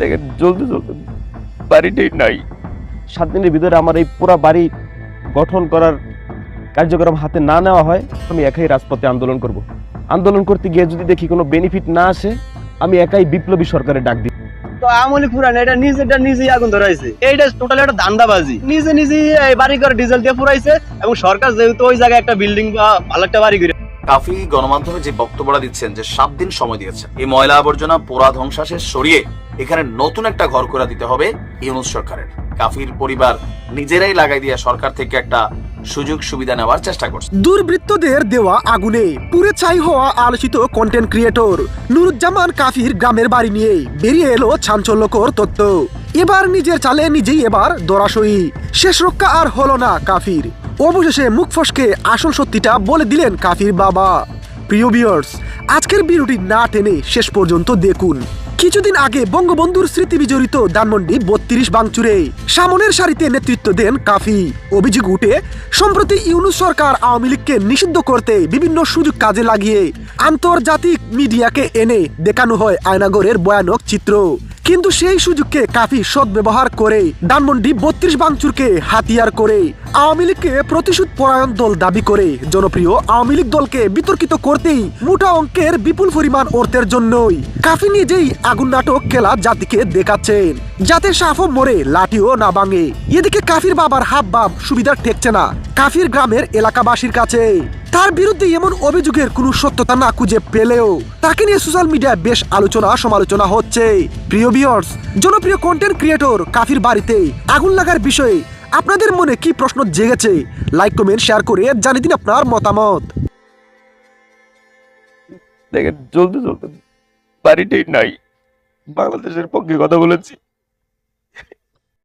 দেখেন চলতে চলতে বাড়িটাই নাই। সাত দিনের ভিতরে আমার এই পুরা বাড়ি গঠন করার কার্যক্রম হাতে না নেওয়া হয় আমি একাই রাজপথে আন্দোলন করব। আন্দোলন করতে গিয়ে যদি দেখি কোনো বেনিফিট না আসে আমি একাই বিপ্লবী সরকারের ডাক দিই। তো আমলি ফুরান এটা নিজেটা নিজেই আগুন ধরাইছে। এইটা টোটালি একটা ধান্দাবাজি নিজে নিজেই বাড়ি করে ডিজেল দিয়ে ফুরাইছে এবং সরকার যেহেতু ওই জায়গায় একটা বিল্ডিং বা ভালো একটা বাড়ি করে কাফি গণমাধ্যমে যে বক্তব্যটা দিচ্ছেন যে সাত দিন সময় এই ময়লা আবর্জনা পোড়া ধ্বংসাশেষ সরিয়ে এখানে নতুন একটা ঘর করে দিতে হবে ইউনুস সরকারের। কাফির পরিবার নিজেরাই লাগাই দিয়ে সরকার থেকে একটা সুযোগ সুবিধা নেওয়ার চেষ্টা করছে। দুর্বৃত্তদের দেওয়া আগুনে পুরে ছাই হওয়া আলোচিত কন্টেন্ট ক্রিয়েটর নুরুজ্জামান কাফির গ্রামের বাড়ি নিয়ে বেরিয়ে এলো চাঞ্চল্যকর তথ্য এবার নিজের চালে নিজেই এবার দরাসই শেষ রক্ষা আর হলো না কাফির। অবশেষে মুখ ফসকে আসল সত্যিটা বলে দিলেন কাফির বাবা। প্রিয় ভিউয়ার্স আজকের ভিডিওটি না টেনে শেষ পর্যন্ত দেখুন। কিছুদিন আগে বঙ্গবন্ধুর স্মৃতি বিজড়িত ধানমন্ডি বত্রিশ বাংচুরে সামনের সারিতে নেতৃত্ব দেন কাফি। অভিযোগ উঠে, সম্প্রতি ইউনুস সরকার আওয়ামী লীগকে নিষিদ্ধ করতে বিভিন্ন সুযোগ কাজে লাগিয়ে আন্তর্জাতিক মিডিয়াকে এনে দেখানো হয় আয়নাগরের ভয়ানক চিত্র। কিন্তু সেই সুযোগকে কাফি সদ্ব্যবহার করে ধানমন্ডি বত্রিশ বাংচুরকে হাতিয়ার করে আওয়ামী লীগকে প্রতিশোধ পরায়ণ দল দাবি করে। জনপ্রিয় আওয়ামী লীগ দলকে বিতর্কিত করতেই মোটা অঙ্কের বিপুল পরিমাণ অর্থের জন্যই কাফি নিজেই আগুন নাটক খেলা জাতিকে দেখাচ্ছেন। যাতে সাফও মরে, লাঠিও না ভাঙে। এদিকে কাফির বাবার হাব বাব সুবিধা ঠেকছে না। কাফির গ্রামের এলাকাবাসীর কাছে। তার বিরুদ্ধে এমন অভিযোগের কোনো সত্যতা না খুঁজে পেলেও তাকে নিয়ে সোশ্যাল মিডিয়ায় বেশ আলোচনা সমালোচনা হচ্ছে। প্রিয় ভিউয়ার্স জনপ্রিয় কন্টেন্ট ক্রিয়েটর কাফির বাড়িতে আগুন লাগার বিষয়ে আপনাদের মনে কি প্রশ্ন জেগেছে? লাইক কমেন্ট শেয়ার করে জানিয়ে দিন আপনার মতামত। দেখেন, চলতে চলতে বাড়িটাই নাই। বাংলাদেশের পক্ষে কথা বলেছি।